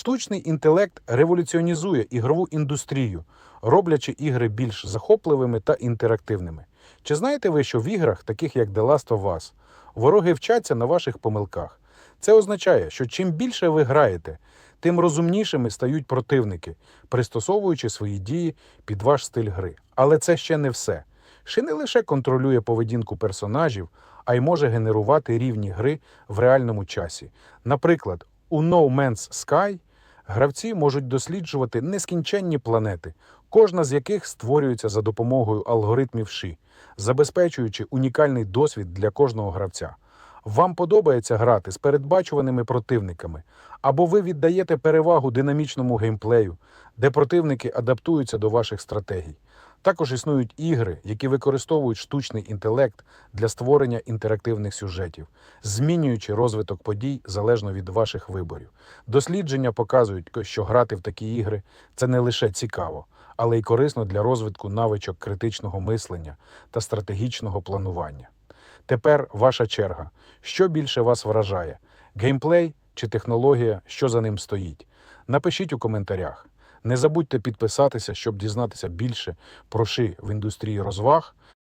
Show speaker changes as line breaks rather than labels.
Штучний інтелект революціонізує ігрову індустрію, роблячи ігри більш захопливими та інтерактивними. Чи знаєте ви, що в іграх, таких як The Last of Us, вороги вчаться на ваших помилках? Це означає, що чим більше ви граєте, тим розумнішими стають противники, пристосовуючи свої дії під ваш стиль гри. Але це ще не все. Ши не лише контролює поведінку персонажів, а й може генерувати рівні гри в реальному часі. Наприклад, у No Man's Sky гравці можуть досліджувати нескінченні планети, кожна з яких створюється за допомогою алгоритмів ши, забезпечуючи унікальний досвід для кожного гравця. Вам подобається грати з передбачуваними противниками, або ви віддаєте перевагу динамічному геймплею, де противники адаптуються до ваших стратегій. Також існують ігри, які використовують штучний інтелект для створення інтерактивних сюжетів, змінюючи розвиток подій залежно від ваших виборів. Дослідження показують, що грати в такі ігри це не лише цікаво, але й корисно для розвитку навичок критичного мислення та стратегічного планування. Тепер ваша черга. Що більше вас вражає: геймплей чи технологія, що за ним стоїть? Напишіть у коментарях. Не забудьте підписатися, щоб дізнатися більше про ши в індустрії розваг